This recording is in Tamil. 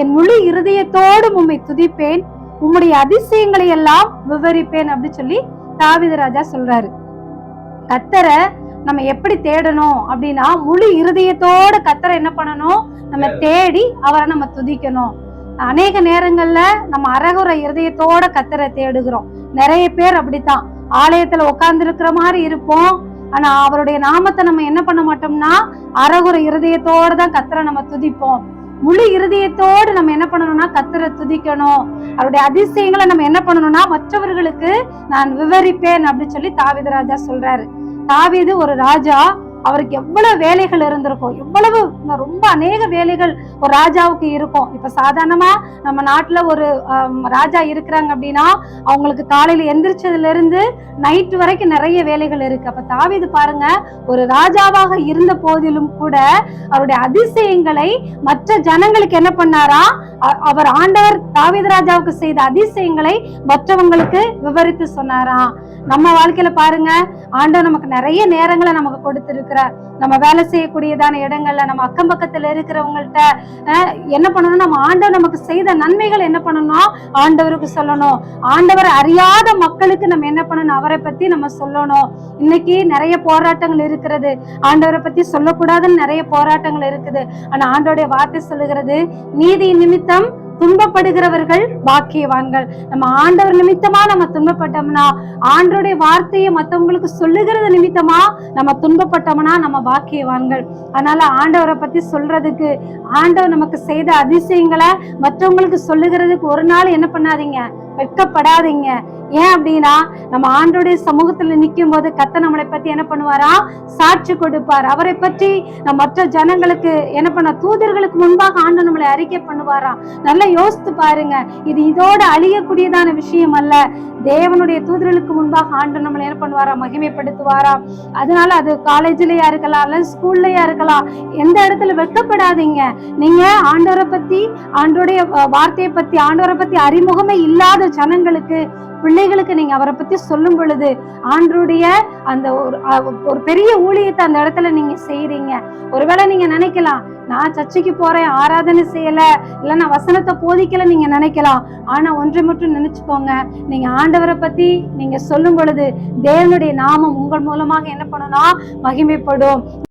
என் முழு இருதயத்தோடு உம்மை துதிப்பேன். உம்முடைய அதிசயங்களை எல்லாம் விவரிப்பேன் அப்படின்னு சொல்லி தாவீது ராஜா சொல்றாரு. கத்தரை நம்ம எப்படி தேடணும் அப்படின்னா முழு இருதயத்தோட கத்தரை என்ன பண்ணணும்? நம்ம தேடி அவரை நம்ம துதிக்கணும். அநேக நேரங்கள்ல நம்ம அரகுற இருதயத்தோட கத்தரை தேடுகிறோம். நிறைய பேர் அப்படித்தான். ஆலயத்துல உட்கார்ந்து இருக்கிற மாதிரி இருப்போம். ஆனா அவருடைய நாமத்தை நம்ம என்ன பண்ண மாட்டோம்னா அரகுற இருதயத்தோட தான் கத்தரை நம்ம துதிப்போம். முழு இருதயத்தோடு நம்ம என்ன பண்ணணும்னா கத்தரை துதிக்கணும். அவருடைய அதிசயங்களை நம்ம என்ன பண்ணணும்னா மற்றவர்களுக்கு நான் விவரிப்பேன் அப்படின்னு சொல்லி தாவித ராஜா சொல்றாரு. தாவீது ஒரு ராஜா அவருக்கு எவ்வளவு வேலைகள் இருந்திருக்கும்? எவ்வளவு ரொம்ப அநேக வேலைகள் ஒரு ராஜாவுக்கு இருக்கும். இப்ப சாதாரணமா நம்ம நாட்டுல ஒரு ராஜா இருக்கிறாங்க அப்படின்னா அவங்களுக்கு காலையில எந்திரிச்சதுல இருந்து நைட் வரைக்கும் நிறைய வேலைகள் இருக்கு. அப்ப தாவிது பாருங்க ஒரு ராஜாவாக இருந்த போதிலும் கூட அவருடைய அதிசயங்களை மற்ற ஜனங்களுக்கு என்ன பண்ணாரா? அ- அவர் ஆண்டவர் தாவீது ராஜாவுக்கு செய்த அதிசயங்களை மற்றவங்களுக்கு விவரித்து சொன்னாராம். நம்ம வாழ்க்கையில பாருங்க ஆண்டவர் நமக்கு நிறைய நேரங்களை நமக்கு இருக்கிற நம்ம வேலை செய்யக்கூடியதான இடங்கள்ல நம்ம அக்கம் பக்கத்துல இருக்கிறவங்கள்ட்ட என்ன பண்ணணும்? நம்ம ஆண்டவர் நமக்கு செய்த நன்மைகள் என்ன பண்ணணும் ஆண்டவருக்கு சொல்லணும். ஆண்டவர் அறியாத மக்களுக்கு நம்ம என்ன பண்ணணும்? அவரை பத்தி நம்ம சொல்லணும். இன்னைக்கு நிறைய போராட்டங்கள் இருக்கிறது. ஆண்டவரை பத்தி சொல்லக்கூடாதுன்னு நிறைய போராட்டங்கள் இருக்குது. ஆனா ஆண்டோடைய வார்த்தை சொல்லுகிறது நீதி நிமித்தம் துன்பப்படுகிறவர்கள் பாக்கியவான்கள். நம்ம ஆண்டவர் நிமித்தமா நம்ம துன்பப்பட்டோம்னா ஆண்டவருடைய வார்த்தையை மற்றவங்களுக்கு சொல்லுகிறது நிமித்தமா நம்ம துன்பப்பட்டோம்னா நம்ம பாக்கியவான்கள். அதனால ஆண்டவரை பத்தி சொல்றதுக்கு ஆண்டவர் நமக்கு செய்த அதிசயங்களை மற்றவங்களுக்கு சொல்லுகிறதுக்கு ஒரு நாள் என்ன பண்ணாதீங்க? வெட்கப்படாதீங்க. ஏன் அப்படின்னா நம்ம ஆண்டோடைய சமூகத்துல நிற்கும் போது கத்த நம்மளை பத்தி என்ன பண்ணுவாரா? சாட்சி கொடுப்பார். அவரை பற்றி நம்ம மற்ற ஜனங்களுக்கு என்ன பண்ண தூதர்களுக்கு முன்பாக ஆண்டு நம்மளை அறிக்கை பண்ணுவாராம் நல்லா யோசித்து பாருங்க. இது இதோட அழியக்கூடியதான விஷயம் அல்ல. தேவனுடைய தூதர்களுக்கு முன்பாக ஆண்டு நம்மளை என்ன பண்ணுவாரா? மகிமைப்படுத்துவாரா? அதனால அது காலேஜ்லயா இருக்கலாம் அல்ல ஸ்கூல்லயா இருக்கலாம் எந்த இடத்துல வெட்கப்படாதீங்க நீங்க ஆண்டவரை பத்தி ஆண்டோடைய வார்த்தையை பத்தி ஆண்டவரை பத்தி அறிமுகமே இல்லாத ஜனங்களுக்கு பிள்ளைகளுக்கு நீங்க அவரை பத்தி சொல்லும் பொழுது ஆண்டருடைய அந்த ஒரு ஒரு பெரிய ஊழியத்தை அந்த இடத்துல நீங்க செய்யறீங்க ஒருவேளை நீங்க நினைக்கலாம் நான் சர்ச்சைக்கு போறேன் ஆராதனை செய்யல இல்ல நான் வசனத்தை போதிக்கல நீங்க நினைக்கலாம். ஆனா ஒன்றை மட்டும் நினைச்சுக்கோங்க நீங்க ஆண்டவரை பத்தி நீங்க சொல்லும் பொழுது தேவனுடைய நாமம் உங்கள் மூலமாக என்ன பண்ணணும் மகிமைப்படும்.